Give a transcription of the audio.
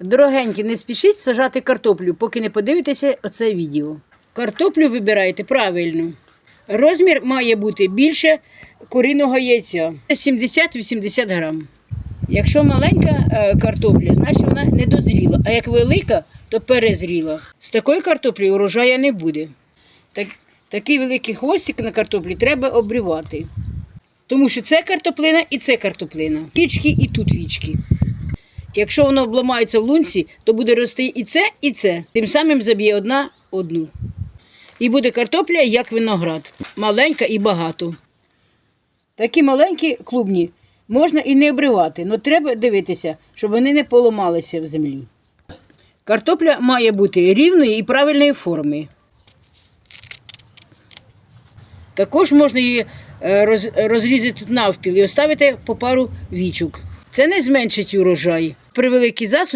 Дорогенькі, не спішіть сажати картоплю, поки не подивитеся оце відео. Картоплю вибирайте правильно. Розмір має бути більше куріного яйця 70-80 грам. Якщо маленька е, картопля, значить вона не дозріла, а як велика, то перезріла. З такої картоплі урожаю не буде. Так, такий великий хвостик на картоплі треба обривати. Тому що це картоплина і це картоплина. Вічки і тут вічки. Якщо воно обламається в лунці, то буде рости і це, і це. Тим самим заб'є одна одну. І буде картопля, як виноград. Маленька і багато. Такі маленькі клубні можна і не обривати, але треба дивитися, щоб вони не поламалися в землі. Картопля має бути рівної і правильної форми. Також можна її розрізати навпіл і оставити по пару вічок. Це не зменшить урожай. При великій засухі